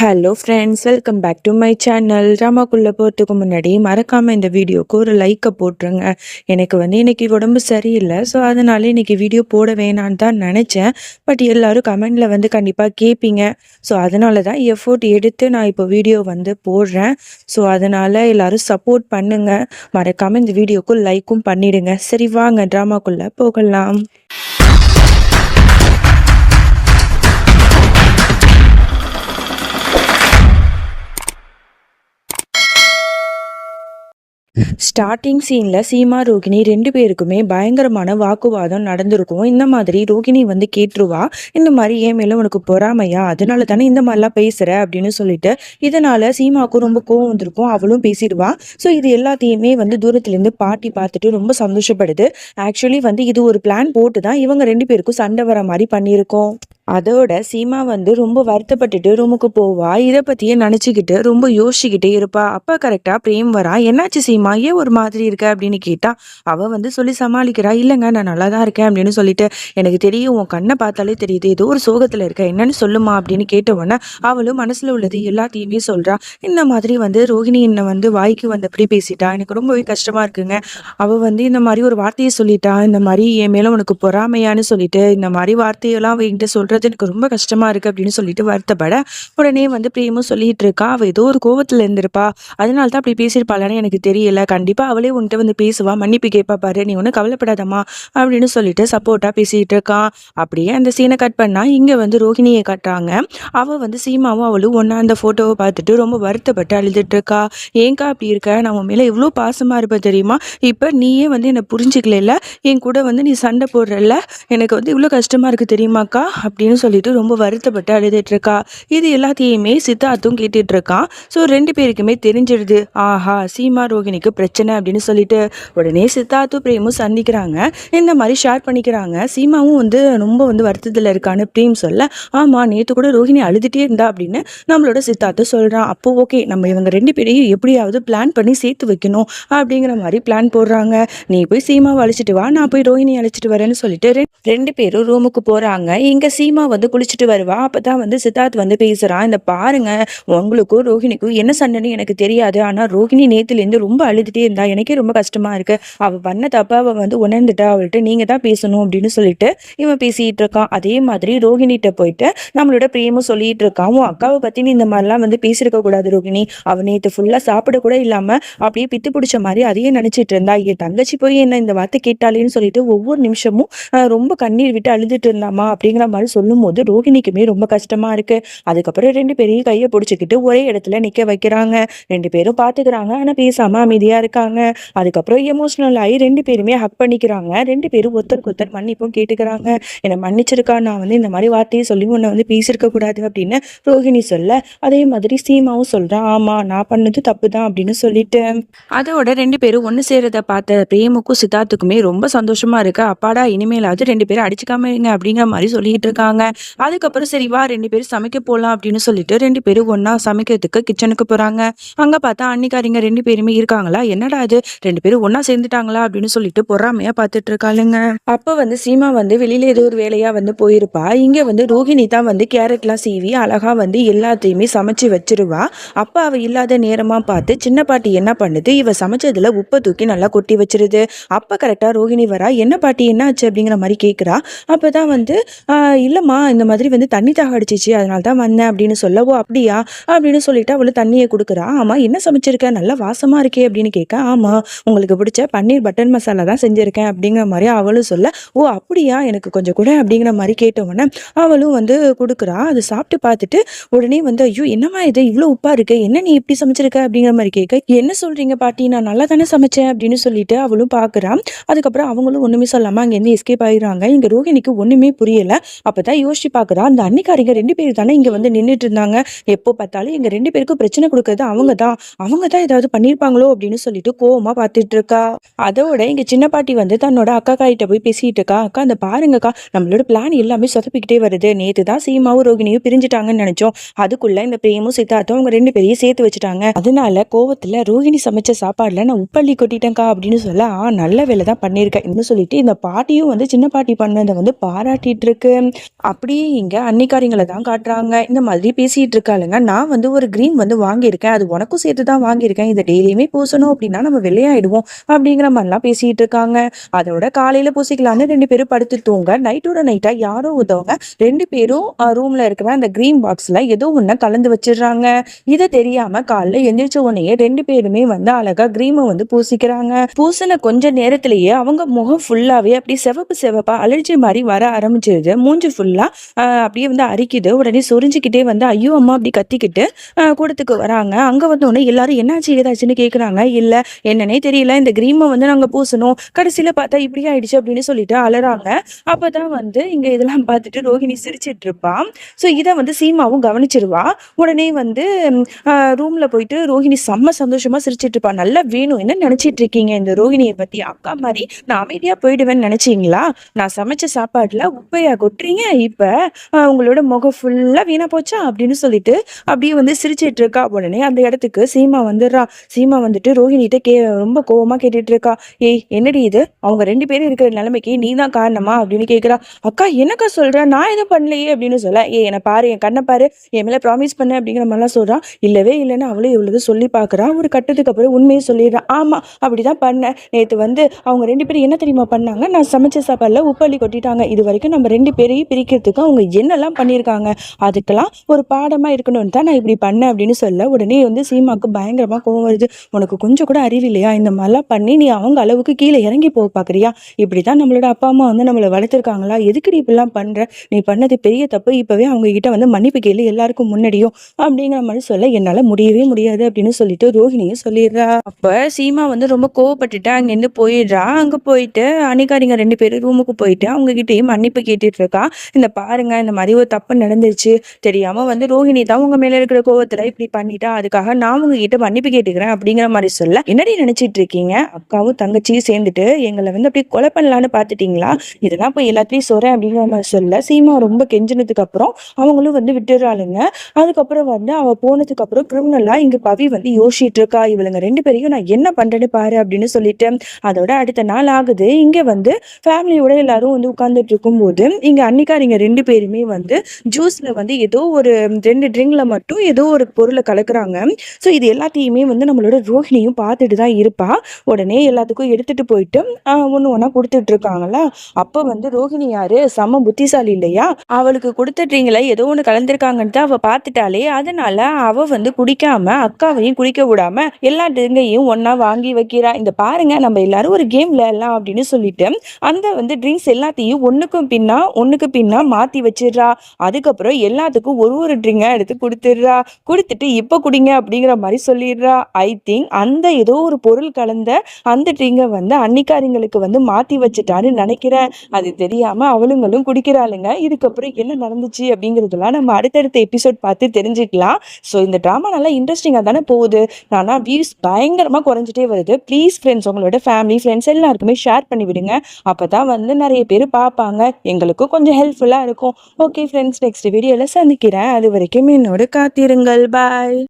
Hello friends welcome back to my channel ராமாக்குள்ளே போகிறதுக்கு முன்னாடி மறக்காமல் இந்த வீடியோக்கு ஒரு லைக்கை போட்டுருங்க. எனக்கு வந்து இன்றைக்கி உடம்பு சரியில்லை ஸோ அதனால இன்னைக்கு வீடியோ போட வேணான்னு தான் நினச்சேன். பட் எல்லோரும் கமெண்டில் வந்து கண்டிப்பாக கேட்பீங்க ஸோ அதனால தான் எஃபோர்ட் எடுத்து நான் இப்போ வீடியோ வந்து போடுறேன். ஸோ அதனால் எல்லோரும் சப்போர்ட் பண்ணுங்கள் மறக்காமல் இந்த வீடியோக்கு லைக்கும் பண்ணிவிடுங்க சரி வாங்க ட்ராமாக்குள்ளே போகலாம். ஸ்டார்டிங் சீனில் சீமா ரோகிணி ரெண்டு பேருக்குமே பயங்கரமான வாக்குவாதம் நடந்திருக்கும். இந்த மாதிரி ரோகிணி வந்து கேட்டுருவா இந்த மாதிரி ஏன் மேல உனக்கு பொறாமையா? அதனால தானே இந்த மாதிரிலாம் பேசுகிற அப்படின்னு சொல்லிட்டு இதனால சீமாவுக்கும் ரொம்ப கோவம் வந்திருக்கும். அவளும் பேசிடுவா. ஸோ இது எல்லாத்தையுமே வந்து தூரத்துலேருந்து பாட்டி பார்த்துட்டு ரொம்ப சந்தோஷப்படுது. ஆக்சுவலி வந்து இது ஒரு பிளான் போட்டு தான் இவங்க ரெண்டு பேருக்கும் சண்டை வர மாதிரி பண்ணியிருக்கோம். அதோட சீமா வந்து ரொம்ப வருத்தப்பட்டுட்டு ரூமுக்கு போவா. இதை பத்தியே நினச்சிக்கிட்டு ரொம்ப யோசிச்சுக்கிட்டே இருப்பா. அப்போ கரெக்டா பிரேம் வரா. என்னாச்சு சீமா? ஏன் ஒரு மாதிரி இருக்க? அப்படின்னு கேட்டா அவ வந்து சொல்லி சமாளிக்கிறா. இல்லைங்க நான் நல்லா தான் இருக்கேன் அப்படின்னு சொல்லிட்டு எனக்கு தெரியும் உன் கண்ணை பார்த்தாலே தெரியுது. ஏதோ ஒரு சோகத்துல இருக்க. என்னன்னு சொல்லுமா? அப்படின்னு கேட்ட உடனே அவளும் மனசுல உள்ளது எல்லாத்தையுமே சொல்றா. இந்த மாதிரி வந்து ரோகிணி என்னை வந்து வாய்க்கு வந்தபடி பேசிட்டா. எனக்கு ரொம்பவே கஷ்டமா இருக்குங்க. அவ வந்து இந்த மாதிரி ஒரு வார்த்தையை சொல்லிட்டா. இந்த மாதிரி என் மேல உனக்கு பொறாமையான்னு சொல்லிட்டு இந்த மாதிரி வார்த்தையெல்லாம் அவ என்கிட்ட சொல்றது எனக்கு ரொம்ப கஷ்டமா இருக்கு அப்படின்னு சொல்லிட்டு வருத்தப்பட உடனே வந்து பிரேமும் சொல்லிட்டு இருக்கா அவள் ஏதோ ஒரு கோவத்தில் இருந்திருப்பா. அதனால தான் அப்படி பேசியிருப்பாளான்னு எனக்கு தெரியல. கண்டிப்பாக அவளே உன்கிட்ட வந்து பேசுவா. மன்னிப்பு கேட்பா பாரு. நீ ஒன்றும் கவலைப்படாதம்மா. அப்படின்னு சொல்லிட்டு சப்போர்ட்டாக பேசிகிட்டு இருக்கான் அப்படியே அந்த சீனை கட் பண்ணா இங்கே வந்து ரோஹிணியை காட்டுறாங்க. அவள் வந்து சீமாவும் அவளும் ஒன்றா அந்த ஃபோட்டோவை பார்த்துட்டு ரொம்ப வருத்தப்பட்டு அழுதுட்டு இருக்கா. ஏங்கா அப்படி இருக்க? நம்ம உன் மேல எவ்வளோ பாசமாக இருப்ப தெரியுமா? இப்போ நீயே வந்து என்னை புரிஞ்சிக்கல என் கூட வந்து நீ சண்டை போடுறல்ல? எனக்கு வந்து இவ்வளோ கஷ்டமாக இருக்கு தெரியுமாக்கா? அப்படின்னு சொல்லிட்டு ரொம்ப வருத்தப்பட்டு அழுதுட்டு இருக்கா இது எல்லாத்தையுமே சித்தார்த்தும் கேட்டுட்டு இருக்கான் ஸோ ரெண்டு பேருக்குமே தெரிஞ்சிடுது. ஆஹா சீமா ரோகிணிக்கு பிரச்சனை அப்படின்னு சொல்லிட்டு உடனே சித்தார்த்தும் பிரேமும் சந்திக்கிறாங்க. இந்த மாதிரி ஷேர் பண்ணிக்கிறாங்க. சீமாவும் வந்து ரொம்ப வந்து வருத்தத்தில் இருக்கான்னு பிரேம் சொல்ல ஆமா நேற்று கூட ரோஹிணி அழுதுட்டே இருந்தா அப்படின்னு நம்மளோட சித்தார்த்து சொல்றான் அப்போ ஓகே நம்ம இவங்க ரெண்டு பேரையும் எப்படியாவது பிளான் பண்ணி சேர்த்து வைக்கணும் அப்படிங்கிற மாதிரி பிளான் போடுறாங்க. நீ போய் சீமாவை அழைச்சிட்டு வா நான் போய் ரோஹிணி அழைச்சிட்டு வரேன்னு சொல்லிட்டு ரெண்டு பேரும் ரூமுக்கு போறாங்க. இங்க சீமா வந்து குளிச்சுட்டு வருவா. அப்பதான் வந்து சித்தார்த் வந்து பேசுறான் இந்த பாருங்க உங்களுக்கும் ரோஹிணிக்கும் என்ன சண்டைன்னு எனக்கு தெரியாது. ஆனா ரோஹிணி நேத்துலேருந்து ரொம்ப அழுதுட்டே இருந்தா. எனக்கே ரொம்ப கஷ்டமா இருக்கு. அவ பண்ண தப்ப அவ வந்து உணர்ந்துட்டா. அவள்கிட்ட நீங்க தான் பேசணும் அப்படின்னு சொல்லிட்டு இவன் பேசிட்டு இருக்கான் அதே மாதிரி ரோஹிணிகிட்ட போயிட்டு நம்மளோட பிரேமும் சொல்லிட்டு இருக்கான் உன் அக்காவை பத்தி நீ இந்த மாதிரிலாம் வந்து பேசியிருக்க கூடாது ரோஹிணி. அவ நேத்து ஃபுல்லா சாப்பிட கூட இல்லாம அப்படியே பித்து பிடிச்ச மாதிரி அதையே நினைச்சிட்டு இருந்தா. என் தங்கச்சி போய் என்ன இந்த வார்த்தை கேட்டாலேன்னு சொல்லிட்டு ஒவ்வொரு நிமிஷமும் ரொம்ப கண்ணீர் விட்டு அழுதுட்டு இருந்தாமா அப்படிங்கிற மாதிரி சொல்லி சொல்லும் போது ரோஹிணிக்குமே ரொம்ப கஷ்டமா இருக்கு. அதுக்கப்புறம் ரெண்டு பேரையும் கையை பிடிச்சிக்கிட்டு ஒரே இடத்துல நிக்க வைக்கிறாங்க. ரெண்டு பேரும் பாத்துக்கிறாங்க. ஆனா பேசாம அமைதியா இருக்காங்க. அதுக்கப்புறம் எமோஷனல் ஆகி ரெண்டு பேருமே ஹக் பண்ணிக்கிறாங்க. ரெண்டு பேரும் ஒருத்தருக்கு ஒருத்தர் மன்னிப்பும் கேட்டுக்கிறாங்க. என்னை மன்னிச்சிருக்கா? நான் வந்து இந்த மாதிரி வார்த்தையை சொல்லி உன்னை வந்து பேசியிருக்க கூடாது அப்படின்னு ரோஹிணி சொல்ல அதே மாதிரி சீமாவும் சொல்றான் ஆமா நான் பண்ணது தப்பு தான் அப்படின்னு சொல்லிட்டு. அதோட ரெண்டு பேரும் ஒன்று சேர்றத பார்த்த பிரேமுக்கும் சித்தார்த்துக்குமே ரொம்ப சந்தோஷமா இருக்கு. அப்பாடா இனிமேலாவது ரெண்டு பேரும் அடிச்சுக்காம இருங்க அப்படிங்கிற மாதிரி சொல்லிட்டு இருக்காங்க. அதுக்கப்புறம் சரி வா ரெண்டு பேரும் சமைக்க போகலாம் அப்படின்னு சொல்லிட்டு ரெண்டு பேரும் ஒன்னா சமைக்கிறதுக்கு கிச்சனுக்கு போறாங்க. அங்க பார்த்தா அன்னிக்காரிங்க ரெண்டு பேருமே இருக்காங்களா? என்னடா இது? ரெண்டு பேரும் ஒன்னா சேர்ந்துட்டாங்களா? அப்படின்னு சொல்லிட்டு பொறாமையா பார்த்துட்டு இருக்காளுங்க. அப்ப வந்து சீமா வந்து வெளியில ஏதோ ஒரு வேலையா வந்து போயிருப்பா. இங்க வந்து ரோஹிணி தான் வந்து கேரட்லாம் சீவி அழகா வந்து எல்லாத்தையுமே சமைச்சு வச்சிருவா. அப்பா அவ இல்லாத நேரமா பார்த்து சின்ன பாட்டி என்ன பண்ணுது? இவ சமைச்சதுல உப்பை தூக்கி நல்லா கொட்டி வச்சிருது. அப்ப கரெக்டா ரோஹிணி வரா. என்ன பாட்டி என்ன ஆச்சு அப்படிங்கிற மாதிரி கேக்குறா. அப்பதான் வந்து "ஆஹ், இல்லைம்மா இந்த மாதிரி வந்து தண்ணி தாக அடிச்சிச்சு அதனால தான் வந்தேன் அப்படின்னு சொல்லவோ அப்படியா? அப்படின்னு சொல்லிட்டு அவளு தண்ணியை கொடுக்குறா. ஆமா என்ன சமைச்சிருக்க? நல்லா வாசமா இருக்கே அப்படின்னு கேட்க. ஆமா உங்களுக்கு பிடிச்ச பன்னீர் பட்டர் மசாலா தான் செஞ்சிருக்கேன் அப்படிங்கிற மாதிரி அவளும் சொல்ல ஓ அப்படியா? எனக்கு கொஞ்சம் கூட அப்படிங்கிற மாதிரி கேட்டவுடனே அவளும் வந்து கொடுக்குறா. அதை சாப்பிட்டு பார்த்துட்டு உடனே வந்து ஐயோ என்னம்மா இது? இவ்வளோ உப்பா இருக்கு என்ன நீ இப்படி சமைச்சிருக்க? அப்படிங்கிற மாதிரி கேட்க என்ன சொல்றீங்க பாட்டி? நான் நல்லா தானே சமைச்சேன் அப்படின்னு சொல்லிட்டு அவளும் பார்க்குறான் அதுக்கப்புறம் அவங்களும் ஒண்ணுமே சொல்லாமல் அங்கேருந்து எஸ்கேப் ஆயிடுறாங்க. இங்க ரோஹிணிக்கு ஒண்ணுமே புரியல. பார்த்தா யோசிச்சு பார்க்குறா அந்த அன்னிக்காரிங்க ரெண்டு பேர் தானே இங்கே வந்து நின்றுட்டு இருந்தாங்க எப்போ பார்த்தாலும் எங்கள் ரெண்டு பேருக்கும் பிரச்சனை கொடுக்கறது அவங்க தான் அவங்க தான் ஏதாவது பண்ணியிருப்பாங்களோ அப்படின்னு சொல்லிட்டு கோவமாக பார்த்துட்டு இருக்கா அதோட இங்கே சின்ன பாட்டி வந்து தன்னோட அக்கா கிட்ட போய் பேசிட்டு இருக்கா அக்கா அந்த பாருங்கக்கா நம்மளோட பிளான் எல்லாமே சொதப்பிக்கிட்டே வருது. நேற்று தான் சீமாவும் ரோகிணியும் பிரிஞ்சுட்டாங்கன்னு நினைச்சோம். அதுக்குள்ள இந்த பிரேமும் சித்தார்த்தும் அவங்க ரெண்டு பேரையும் சேர்த்து வச்சுட்டாங்க. அதனால கோவத்தில் ரோகிணி சமைச்ச சாப்பாடுல நான் உப்பள்ளி கொட்டிட்டேன்க்கா அப்படின்னு சொல்ல ஆ நல்ல வேலை தான் பண்ணியிருக்கேன் இன்னும் சொல்லிட்டு இந்த பாட்டியும் வந்து சின்ன பாட்டி பண்ணதை வந்து பாராட்டிட்டு இருக்கு அப்படியே இங்க அன்னிக்காரிங்களை தான் காட்டுறாங்க. இந்த மாதிரி பேசிட்டு இருக்காளுங்க. நான் வந்து ஒரு க்ரீன் வந்து வாங்கியிருக்கேன். அது உனக்கும் சேர்த்து தான் வாங்கியிருக்கேன். இதை டெய்லியுமே பூசணும் அப்படின்னா நம்ம வெள்ளையாயிடுவோம். அப்படிங்கிற மாதிரிலாம் பேசிட்டு இருக்காங்க. அதோட காலையில பூசிக்கலான்னு ரெண்டு பேரும் படுத்து தூங்க, நைட்டோட நைட்டா யாரோ ஒருத்தவங்க ரெண்டு பேரும் ரூமில் ரூம்ல இருக்கிற அந்த க்ரீன் பாக்ஸ்ல ஏதோ ஒன்று கலந்து வச்சிடுறாங்க இதை தெரியாம காலைல எந்திரிச்ச உடனேயே ரெண்டு பேருமே வந்து அழகா க்ரீமை வந்து பூசிக்கிறாங்க. பூசின கொஞ்ச நேரத்திலேயே அவங்க முகம் ஃபுல்லாவே அப்படி சிவப்பு சிவப்பா அலர்ஜி மாதிரி வர ஆரம்பிச்சிருது. மூஞ்சி ஃபுல் அ அப்படியே வந்து அரிக்குது. உடனே சொரிஞ்சுக்கிட்டே வந்து ஐயோ! அம்மா அப்படி கத்திக்கிட்டு கூடத்துக்கு வராங்க. அங்க உடனே எல்லாரும் என்னாச்சு? ஏதாச்சுன்னு கேட்குறாங்க. இல்ல என்னன்னே தெரியல. இந்த கிரீமை வந்து நாங்க பூசணும் கடைசியில பார்த்தா இப்படி ஆயிடுச்சு அப்படின்னு சொல்லிட்டு அழறாங்க. அப்பதான் வந்து இங்க இதெல்லாம் பார்த்துட்டு ரோஹிணி சிரிச்சிட்டு இருப்பா. ஸோ இத வந்து சீமாவும் கவனிச்சிருவா. உடனே வந்து ரூமில் ரூம்ல போயிட்டு ரோஹிணி செம்ம சந்தோஷமா சிரிச்சிட்டு இருப்பா. நல்லா வேணும். என்ன நினைச்சிட்டு இருக்கீங்க இந்த ரோஹிணியை பத்தி? அக்கா மாதிரி நான் அமைதியா போயிடுவேன்னு நினைச்சீங்களா? நான் சமைச்ச சாப்பாட்டுல உப்பையா கொட்டுறீங்க? இப்போ உங்களோட முகம் ஃபுல்லா வீணா போச்சா? அப்படின்னு சொல்லிட்டு அப்படியே வந்து சிரிச்சிட்டு இருக்கா. உடனே அந்த இடத்துக்கு சீமா வந்துடுறா. சீமா வந்துட்டு ரோஹிணிட்ட கே ரொம்ப கோவமா கேட்டுட்டு இருக்கா. ஏய் என்னடி இது? அவங்க ரெண்டு பேரும் இருக்கிற நிலைமைக்கு நீ தான் காரணமா? அப்படின்னு கேட்குறா அக்கா என்னக்கா சொல்கிற நான் எதுவும் பண்ணலையே அப்படின்னு சொல்ல. ஏ என்னை பாரு, என் கண்ணை பாரு. என் மேலே ப்ராமிஸ் பண்ண அப்படிங்கிற மாதிரிலாம் சொல்கிறான் இல்லவே இல்லைன்னு அவளும் இவ்வளவு சொல்லி பார்க்குறான் ஒரு கட்டத்துக்கு அப்புறம் உண்மையை சொல்லிடுறான் ஆமாம் அப்படி அப்படிதான் பண்ணேன். நேற்று வந்து அவங்க ரெண்டு பேரும் என்ன தெரியுமா பண்ணாங்க? நான் சமைச்ச சாப்பாடுல உப்பு அள்ளி கொட்டிட்டாங்க. இதுவரைக்கும் நம்ம ரெண்டு பேரையும் பிரிக்கிறதுக்கு அவங்க என்னெல்லாம் பண்ணியிருக்காங்க? அதுக்கெல்லாம் ஒரு பாடமா இருக்கணும்னு தான் நான் இப்படி பண்ணேன் அப்படின்னு சொல்ல, உடனே வந்து சீமாவுக்கு பயங்கரமா கோவம் வருது. உனக்கு கொஞ்சம் கூட அறிவு இல்லையா? இந்த மாதிரிலாம் பண்ணி நீ அவங்க அளவுக்கு கீழே இறங்கி போக பார்க்குறியா? இப்படிதான் நம்மளோட அப்பா, அம்மா வந்து நம்மள வளர்த்துருக்காங்களா? நீ இப்படிலாம் பண்ற? நீ பண்ணது பெரிய தப்பு. இப்பவே அவங்க கிட்ட வந்து மன்னிப்பு கேளு எல்லாருக்கும் முன்னாடியும். அப்படிங்கிற மாதிரி சொல்ல, என்னால முடியவே முடியாது அப்படின்னு சொல்லிட்டு ரோஹிணியும் சொல்லிடுறா. அப்ப சீமா வந்து ரொம்ப கோவப்பட்டுட்டு அங்கேருந்து போயிடுறா. அங்க போயிட்டு அணிகாரிங்க ரெண்டு பேரும் ரூமுக்கு போயிட்டு அவங்க கிட்டயும் மன்னிப்பு கேட்டுட்டு இருக்கா. இந்த பாருங்க இந்த மாதிரி ஒரு தப்பு நடந்துருச்சு. தெரியாம வந்து ரோஹிணி தான் உங்க மேல இருக்கிற கோவத்துல இப்படி பண்ணிட்டா. அதுக்காக நான் உங்ககிட்ட மன்னிப்பு கேட்டுக்கிறேன் அப்படிங்கிற மாதிரி சொல்ல, என்னடி நினைச்சிட்டு இருக்கீங்க? அக்காவும் தங்கச்சியும் சேர்ந்துட்டு எங்களை வந்து அப்படியே கொலை பண்ணலான்னு பார்த்துட்டீங்களா? இதெல்லாம் போய் எல்லாத்தையும் சொல்றேன் அப்படிங்கிற மாதிரி சொல்ல, சீமா ரொம்ப கெஞ்சினதுக்கு அப்புறம் அவங்களும் வந்து விட்டுடுறாளுங்க. அதுக்கப்புறம் வந்து அவ போனதுக்கு அப்புறம் கிரிமினலா இங்க பவி வந்து யோசிச்சுட்டு இருக்கா. இவளுங்க ரெண்டு பேரையும் நான் என்ன பண்றேன்னு பாரு அப்படின்னு சொல்லிட்டு. அதோட அடுத்த நாள் ஆகுது. இங்க வந்து ஃபேமிலியோட எல்லாரும் வந்து உட்கார்ந்துட்டு இருக்கும்போது, இங்க நீங்கள் ரெண்டு பேருமே வந்து ஜூஸ்ல வந்து ஏதோ ஒரு ரெண்டு ட்ரிங்க்ல மட்டும் ஏதோ ஒரு பொருளை கலக்குறாங்க. ஸோ இது எல்லாத்தையுமே வந்து நம்மளோட ரோஹிணியும் பார்த்துட்டு தான் இருப்பா. உடனே எல்லாத்துக்கும் எடுத்துட்டு போயிட்டு ஒன்று ஒன்றா ஒண்ணா குடுத்துட்டு இருக்காங்களா, வந்து ரோஹிணி யாரு? செம்ம புத்திசாலி இல்லையா? அவளுக்கு கொடுத்த ட்ரிங்க்ல ஏதோ ஒன்று கலந்துருக்காங்கன்னு தான் அவள் பார்த்துட்டாளே, அதனால அவள் வந்து குடிக்காம அக்காவையும் குடிக்க விடாம எல்லா ட்ரிங்கையும் ஒன்னா வாங்கி வைக்கிறா. இந்த பாருங்க நம்ம எல்லாரும் ஒரு கேம் விளையாடலாம் அப்படின்னு சொல்லிட்டு, அந்த வந்து ட்ரிங்க்ஸ் எல்லாத்தையும் ஒன்றுக்கும் பின்னா ஒன்றுக்கு பின்னா மாற்றி வச்சிடுறா. அதுக்கப்புறம் எல்லாத்துக்கும் ஒரு ஒரு ட்ரிங்கா எடுத்து கொடுத்துட்றா கொடுத்துட்டு இப்போ குடிங்க அப்படிங்கிற மாதிரி சொல்லிடுறா. ஐ திங்க் அந்த ஏதோ ஒரு பொருள் கலந்த அந்த ட்ரிங்கை வந்து அன்னிக்காரிங்களுக்கு வந்து மாற்றி வச்சுட்டான்னு நினைக்கிறேன். அது தெரியாம அவளுங்களும் குடிக்கிறாளுங்க. இதுக்கப்புறம் என்ன நடந்துச்சு அப்படிங்கிறதெல்லாம் நம்ம அடுத்தடுத்த எபிசோட் பார்த்து தெரிஞ்சுக்கலாம். ஸோ இந்த ட்ராமா நல்லா இன்ட்ரெஸ்டிங்காக தானே போகுது. ஆனால் வியூஸ் பயங்கரமாக குறைஞ்சிட்டே வருது. ப்ளீஸ் ஃப்ரெண்ட்ஸ் உங்களோட ஃபேமிலி, ஃப்ரெண்ட்ஸ் எல்லாருக்குமே ஷேர் பண்ணி விடுங்க. அப்பதான் வந்து நிறைய பேர் பார்ப்பாங்க. எங்களுக்கும் கொஞ்சம் ஹெல்ப்ஃபுல் ஹெல்ப்ஃபுல்லா இருக்கும். ஓகே ஃப்ரெண்ட்ஸ் நெக்ஸ்ட் வீடியோவில் சந்திக்கிறேன். அது வரைக்கும் என்னோட காத்திருங்கள். பாய்.